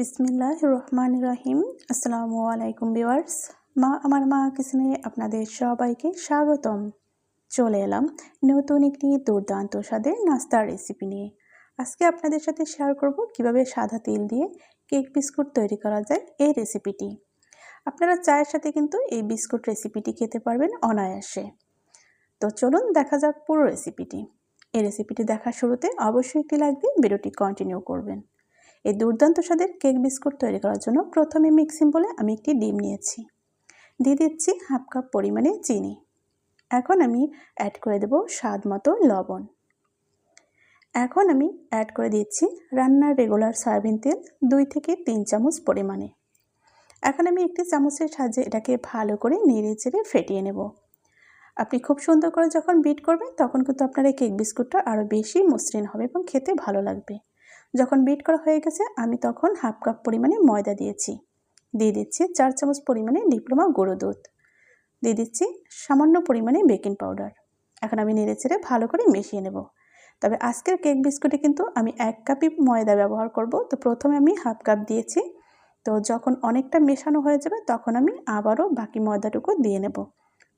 বিসমিল্লাহ রহমান রহিম আসসালামু আলাইকুম ভিওয়ার্স মা, আমার মা কিচেনে আপনাদের সবাইকে স্বাগতম। চলে এলাম নতুন একটি দুর্দান্ত স্বাদের নাস্তার রেসিপি নিয়ে। আজকে আপনাদের সাথে শেয়ার করব কীভাবে সাদা তেল দিয়ে কেক বিস্কুট তৈরি করা যায় এই রেসিপিটি আপনারা চায়ের সাথে কিন্তু এই বিস্কুট রেসিপিটি খেতে পারবেন অনায়াসে। তো চলুন দেখা যাক পুরো রেসিপিটি এই রেসিপিটি দেখার শুরুতে অবশ্যই একটি লাইক দিয়ে ভিডিওটি কন্টিনিউ করবেন। এই দুর্দান্ত স্বাদের কেক বিস্কুট তৈরি করার জন্য প্রথমে মিক্সিং বলে আমি একটি ডিম নিয়েছি। দিয়ে দিচ্ছি হাফ কাপ পরিমাণে চিনি। এখন আমি অ্যাড করে দেব স্বাদ মতো লবণ। এখন আমি অ্যাড করে দিচ্ছি রান্নার রেগুলার সয়াবিন তেল দুই থেকে তিন চামচ পরিমাণে। এখন আমি একটি চামচের সাহায্যে এটাকে ভালো করে নেড়ে চেড়ে ফেটিয়ে নেব। আপনি খুব সুন্দর করে যখন বিট করবেন, তখন কিন্তু আপনার এই কেক বিস্কুটটা আরও বেশি মসৃণ হবে এবং খেতে ভালো লাগবে। যখন বিট করা হয়ে গেছে, আমি তখন হাফ কাপ পরিমাণে ময়দা দিয়েছি। দিয়ে দিচ্ছি চার চামচ পরিমাণে ডিপ্লোমা গুঁড়ো দুধ। দিয়ে দিচ্ছি সামান্য পরিমাণে বেকিং পাউডার এখন আমি নেড়ে চেড়ে ভালো করে মিশিয়ে নেব। তবে আজকের কেক বিস্কুটে কিন্তু আমি এক কাপই ময়দা ব্যবহার করব। তো প্রথমে আমি হাফ কাপ দিয়েছি। তো যখন অনেকটা মেশানো হয়ে যাবে, তখন আমি আবারও বাকি ময়দাটুকু দিয়ে নেব।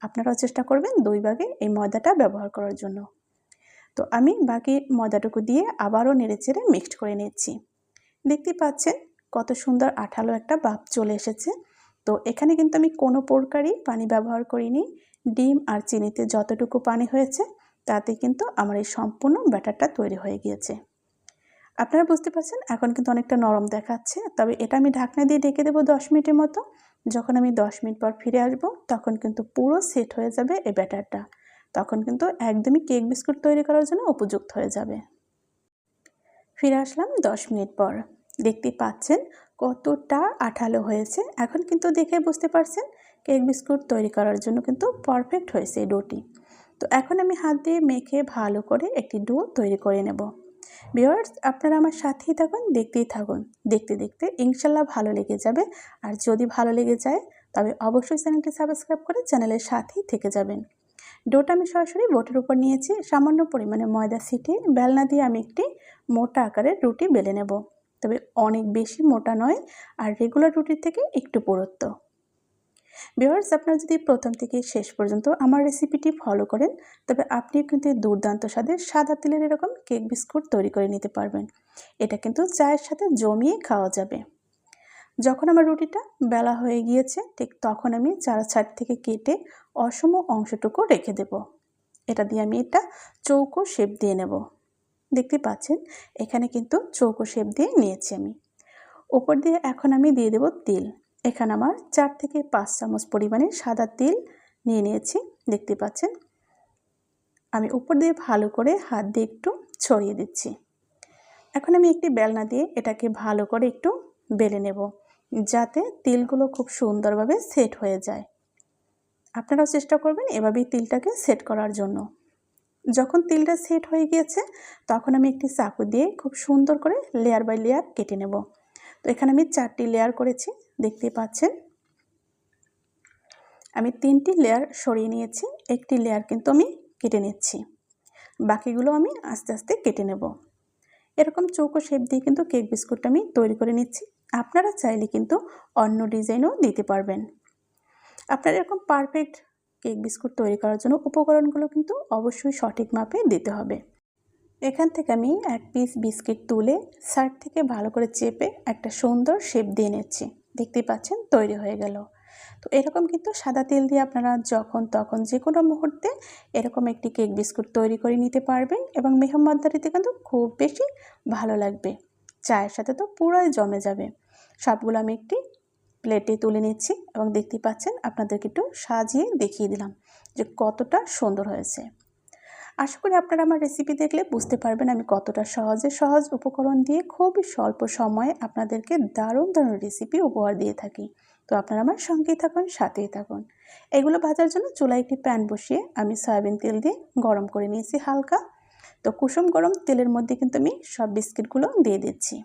আপনারাও চেষ্টা করবেন দুই ভাগে এই ময়দাটা ব্যবহার করার জন্য। তো আমি বাকি ময়দাটুকু দিয়ে আবারও নেড়েচেড়ে মিক্সড করে নিচ্ছি। দেখতে পাচ্ছেন কত সুন্দর আঠালো একটা বাপ চলে এসেছে। তো এখানে কিন্তু আমি কোনো প্রকারই পানি ব্যবহার করিনি। ডিম আর চিনিতে যতটুকু পানি হয়েছে, তাতে কিন্তু আমার এই সম্পূর্ণ ব্যাটারটা তৈরি হয়ে গিয়েছে। আপনারা বুঝতে পারছেন এখন কিন্তু অনেকটা নরম দেখাচ্ছে। তবে এটা আমি ঢাকনা দিয়ে ডেকে দেবো দশ মিনিটের মতো। যখন আমি দশ মিনিট পর ফিরে আসব, তখন কিন্তু পুরো সেট হয়ে যাবে এই ব্যাটারটা। তখন কিন্তু একদমই কেক বিস্কুট তৈরি করার জন্য উপযুক্ত হয়ে যাবে। ফিরে আসলাম দশ মিনিট পর। দেখতে পাচ্ছেন কতটা আঠালো হয়েছে। এখন কিন্তু দেখে বুঝতে পারছেন কেক বিস্কুট তৈরি করার জন্য কিন্তু পারফেক্ট হয়েছে ডোটি। তো এখন আমি হাত দিয়ে মেখে ভালো করে একটি ডো তৈরি করে নেব। ভিওয়ার্স আপনারা আমার সাথেই থাকুন, দেখতেই থাকুন। দেখতে দেখতে ইনশাল্লাহ ভালো লেগে যাবে। আর যদি ভালো লেগে যায়, তবে অবশ্যই চ্যানেলটি সাবস্ক্রাইব করে চ্যানেলের সাথেই থেকে যাবেন। ডোটা আমি সরাসরি বোটের উপর নিয়েছি। সামান্য পরিমাণে ময়দা ছিটিয়ে বেলনা দিয়ে আমি একটি মোটা আকারের রুটি বেলে নেব। তবে অনেক বেশি মোটা নয়, আর রেগুলার রুটির থেকে একটু পুরুত্ব। ভিওয়ার্স আপনারা যদি প্রথম থেকে শেষ পর্যন্ত আমার রেসিপিটি ফলো করেন, তবে আপনিও কিন্তু দুর্দান্ত স্বাদের সাদা তেলের এরকম কেক বিস্কুট তৈরি করে নিতে পারবেন। এটা কিন্তু চায়ের সাথে জমিয়ে খাওয়া যাবে। যখন আমার রুটিটা বেলা হয়ে গিয়েছে, ঠিক তখন আমি চারা ছাট থেকে কেটে অসম অংশটুকু রেখে দেব। এটা দিয়ে আমি এটা চৌকো শেপ দিয়ে নেব। দেখতে পাচ্ছেন? এখানে কিন্তু চৌকো শেপ দিয়ে নিয়েছি আমি। উপর দিয়ে এখন আমি দিয়ে দেব তিল। এখানে আমার চার থেকে পাঁচ চামচ পরিমাণে সাদা তিল নিয়ে নিয়েছি। দেখতে পাচ্ছেন? আমি উপর দিয়ে ভালো করে হাত দিয়ে একটু ছড়িয়ে দিচ্ছি। এখন আমি একটি বেলনা দিয়ে এটাকে ভালো করে একটু বেলে নেব। যাতে তিলগুলো খুব সুন্দরভাবে সেট হয়ে যায়। আপনারাও চেষ্টা করবেন এভাবেই তিলটাকে সেট করার জন্য। যখন তিলটা সেট হয়ে গিয়েছে, তখন আমি একটি চাকু দিয়ে খুব সুন্দর করে লেয়ার বাই লেয়ার কেটে নেব। তো এখানে আমি চারটি লেয়ার করেছি, দেখতে পাচ্ছেন। আমি তিনটি লেয়ার সরিয়ে নিয়েছি, একটি লেয়ার কিন্তু আমি কেটে নিচ্ছি। বাকিগুলো আমি আস্তে আস্তে কেটে নেব। এরকম চৌকো শেপ দিয়ে কিন্তু কেক বিস্কুটটা আমি তৈরি করে নিচ্ছি। আপনারা চাইলে কিন্তু অন্য ডিজাইনও দিতে পারবেন। আপনারা এরকম পারফেক্ট কেক বিস্কুট তৈরি করার জন্য উপকরণগুলো কিন্তু অবশ্যই সঠিক মাপে দিতে হবে। এখান থেকে আমি এক পিস বিস্কিট তুলে সাইড থেকে ভালো করে চেপে একটা সুন্দর শেপ দিয়ে নিচ্ছি। দেখতেই পাচ্ছেন তৈরি হয়ে গেল। তো এরকম কিন্তু সাদা তেল দিয়ে আপনারা যখন তখন যে কোনো মুহূর্তে এরকম একটি কেক বিস্কুট তৈরি করে নিতে পারবেন এবং মেহম্মদারিতে কিন্তু খুব বেশি ভালো লাগবে। চায়ের সাথে তো পুরোই জমে যাবে। সবগুলো আমি একটি প্লেটে তুলে নিচ্ছি এবং দেখতে পাচ্ছেন আপনাদেরকে একটু সাজিয়ে দেখিয়ে দিলাম যে কতটা সুন্দর হয়েছে। আশা করি আপনারা আমার রেসিপি দেখলে বুঝতে পারবেন আমি কতটা সহজে সহজ উপকরণ দিয়ে খুবই স্বল্প সময়ে আপনাদেরকে দারুণ দারুণ রেসিপি উপহার দিয়ে থাকি। তো আপনারা আমার সঙ্গেই থাকুন, সাথেই থাকুন। এগুলো ভাজার জন্য চুলায় একটি প্যান বসিয়ে আমি সয়াবিন তেল দিয়ে গরম করে নিয়েছি হালকা। তো কুসুম গরম তেলের মধ্যে কিন্তু আমি সব বিস্কিটগুলো দিয়ে দিচ্ছি।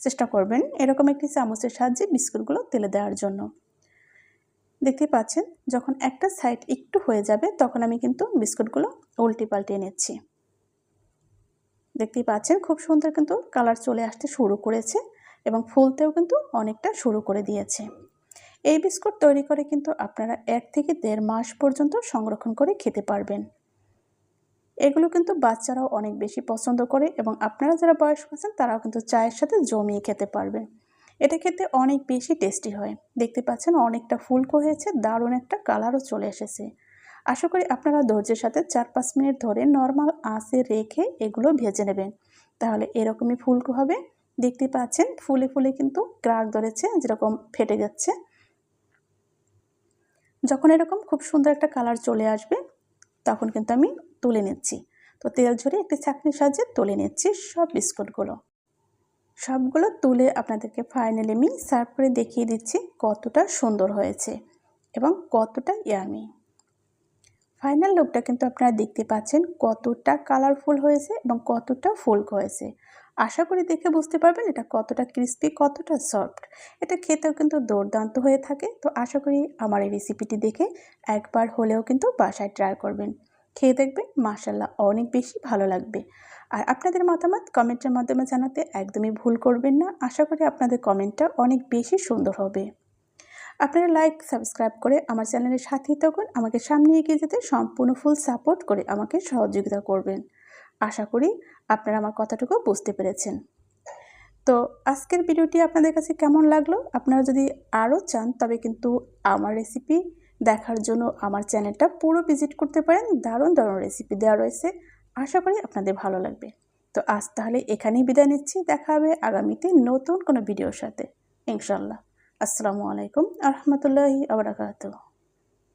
চেষ্টা করবেন এরকম একটি চামচের সাহায্যে বিস্কুটগুলো তেলে দেওয়ার জন্য। দেখতে পাচ্ছেন, যখন একটা সাইড একটু হয়ে যাবে, তখন আমি কিন্তু বিস্কুটগুলো উল্টে পাল্টে নিচ্ছি দেখতেই পাচ্ছেন, খুব সুন্দর কিন্তু কালার চলে আসতে শুরু করেছে এবং ফুলতেও কিন্তু অনেকটা শুরু করে দিয়েছে। এই বিস্কুট তৈরি করে কিন্তু আপনারা এক থেকে দেড় মাস পর্যন্ত সংরক্ষণ করে খেতে পারবেন। এগুলো কিন্তু বাচ্চারাও অনেক বেশি পছন্দ করে এবং আপনারা যারা বয়স্ক আছেন, তারাও কিন্তু চায়ের সাথে জমিয়ে খেতে পারবেন। এটা খেতে অনেক বেশি টেস্টি হয়। দেখতে পাচ্ছেন অনেকটা ফুলকো হয়েছে, দারুণ একটা কালারও চলে এসেছে। আশা করি আপনারা ধৈর্যের সাথে চার পাঁচ মিনিট ধরে নর্মাল আঁচে রেখে এগুলো ভেজে নেবেন। তাহলে এরকমই ফুলকো হবে। দেখতে পাচ্ছেন ফুলে ফুলে কিন্তু ক্রাক ধরেছে, যেরকম ফেটে যাচ্ছে। যখন এরকম খুব সুন্দর একটা কালার চলে আসবে, তখন কিন্তু আমি তুলে নিচ্ছি। তো তেল ঝরে একটি চাকনির সাহায্যে তুলে নিচ্ছি সব বিস্কুটগুলো। সবগুলো তুলে আপনাদেরকে ফাইনালি আমি সার্ভ করে দেখিয়ে দিচ্ছি কতটা সুন্দর হয়েছে এবং কতটা ইয়ামি ফাইনাল লুকটা কিন্তু আপনারা দেখতে পাচ্ছেন কতটা কালারফুল হয়েছে এবং কতটা ফুলক হয়েছে। আশা করি দেখে বুঝতে পারবেন এটা কতটা ক্রিস্পি কতটা সফট এটা খেতেও কিন্তু দুর্দান্ত হয়ে থাকে। তো আশা করি আমার এই রেসিপিটি দেখে একবার হলেও কিন্তু বাসায় ট্রাই করবেন। খেয়ে দেখবেন মাসাল্লাহ অনেক বেশি ভালো লাগবে। আর আপনাদের মতামত কমেন্টের মাধ্যমে জানাতে একদমই ভুল করবেন না। আশা করি আপনাদের কমেন্টটা অনেক বেশি সুন্দর হবে। আপনারা লাইক সাবস্ক্রাইব করে আমার চ্যানেলের সাথেই তখন আমাকে সামনে এগিয়ে যেতে সম্পূর্ণ ফুল সাপোর্ট করে আমাকে সহযোগিতা করবেন। আশা করি আপনারা আমার কথাটুকু বুঝতে পেরেছেন। তো আজকের ভিডিওটি আপনাদের কাছে কেমন লাগল? আপনারা যদি আরও চান, তবে কিন্তু আমার রেসিপি দেখার জন্য আমার চ্যানেলটা পুরো ভিজিট করতে পারেন। দারুণ দারুণ রেসিপি দেওয়া রয়েছে। আশা করি আপনাদের ভালো লাগবে। তো আজ তাহলে এখানেই বিদায় নিচ্ছি। দেখা হবে আগামীতে নতুন কোনো ভিডিওর সাথে। ইনশাল্লাহ আসসালামু আলাইকুম আহমতুল্লাহি আবরাকাতু